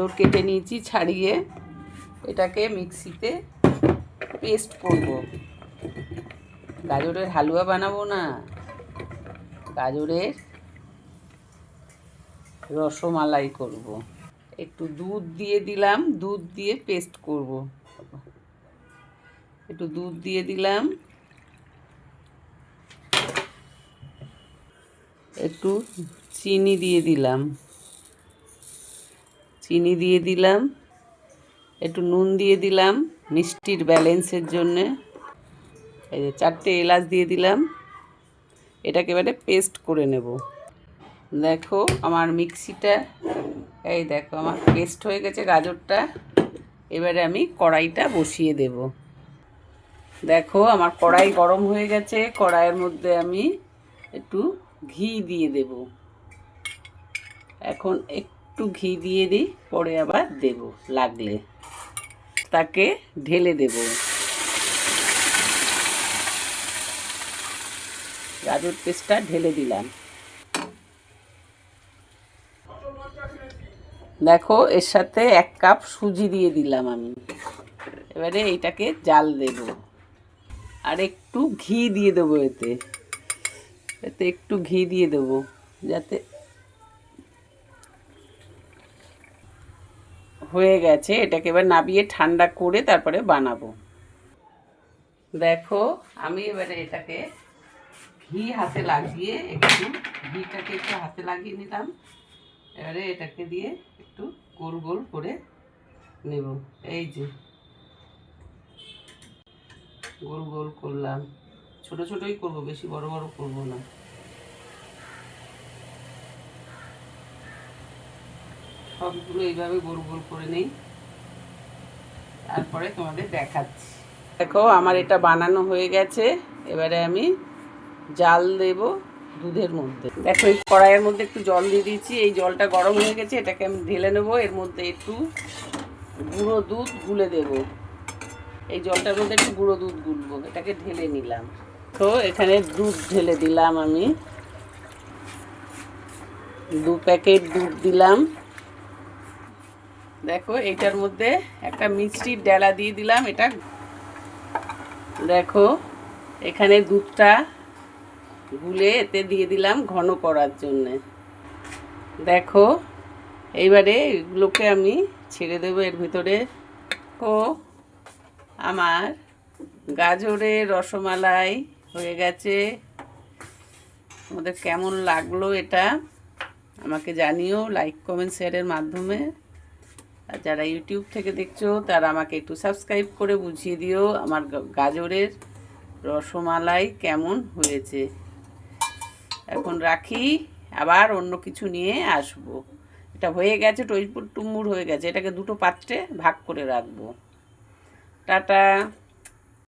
গাজর কেটে নিয়েছি, ছাড়িয়ে এটাকে মিক্সিতে পেস্ট করব। গাজরের হালুয়া বানাবো না। গাজরের রসমালাই করব। একটু দুধ দিয়ে দিলাম, দুধ দিয়ে পেস্ট করব। একটু দুধ দিয়ে দিলাম। একটু চিনি দিয়ে দিলাম। চিনি দিয়ে দিলাম, একটু নুন দিয়ে দিলাম মিষ্টির ব্যালেন্সের জন্যে। এই যে চারটে এলাচ দিয়ে দিলাম, এটাকে এবারে পেস্ট করে নেব। দেখো আমার মিক্সিটা, এই দেখো আমার পেস্ট হয়ে গেছে গাজরটা, এবারে আমি কড়াইটা বসিয়ে দেব। দেখো আমার কড়াই গরম হয়ে গেছে, কড়াইয়ের মধ্যে আমি একটু ঘি দিয়ে দেব। এখন একটু ঘি দিয়ে দিই, পরে আবার দেব, লাগলে। তাকে ঢেলে দেব। গাজর পেস্টটা ঢেলে দিলাম। দেখো, এর সাথে এক কাপ সুজি দিয়ে দিলাম আমি। এবারে এইটাকে জাল দেব। আর একটু ঘি দিয়ে দেবো এতে। এতে একটু ঘি দিয়ে দেবো, যাতে হয়ে গেছে, এটাকে এবার নাবিয়ে ঠান্ডা করে তারপরে বানাবো। দেখো, আমি এবারে এটাকে ঘি হাতে লাগিয়ে একটু, ঘিটাকে একটু হাতে লাগিয়ে নিলাম। এবারে এটাকে দিয়ে একটু গোল গোল করে নেব। এই যে, গোল গোল করলাম। ছোট ছোটই করব, বেশি বড় বড় করব না। সবগুলো এইভাবে গোল গোল করে নেই। তারপরে তোমাদের দেখাচ্ছি। দেখো, আমার এটা বানানো হয়ে গেছে। এবারে আমি জাল দেব দুধের মধ্যে। দেখো, এই কড়াইয়ের মধ্যে একটু জল দিয়ে দিয়েছি। এই জলটা গরম হয়ে গেছে, এটাকে আমি ঢেলে নেব। এর মধ্যে একটু গুঁড়ো দুধ গুলে দেব। এই জলটার মধ্যে একটু গুঁড়ো দুধ গুলবো। এটাকে ঢেলে নিলাম। তো এখানে দুধ ঢেলে দিলাম আমি। দু প্যাকেট দুধ দিলাম। দেখো, এটার মধ্যে একটা মিষ্টির ডেলা দিয়ে দিলাম এটা। দেখো, এখানে দুধটা গুলে এতে দিয়ে দিলাম ঘন করার জন্যে। দেখো, এইবারে এগুলোকে আমি ছেড়ে দেবো এর ভিতরে। ও, আমার গাজরের রসমালাই হয়ে গেছে। তোমাদের কেমন লাগল এটা? আমাকে জানিও লাইক কমেন্ট শেয়ারের মাধ্যমে। আর যারা ইউটিউব থেকে দেখছ, তারা আমাকে একটু সাবস্ক্রাইব করে বুঝিয়ে দিও আমার গাজরের রসমালাই কেমন হয়েছে। এখন রাখি, আবার অন্য কিছু নিয়ে আসব। এটা হয়ে গেছে টইপুর টুম্বুর হয়ে গেছে। এটাকে দুটো পাত্রে ভাগ করে রাখব। টাটা।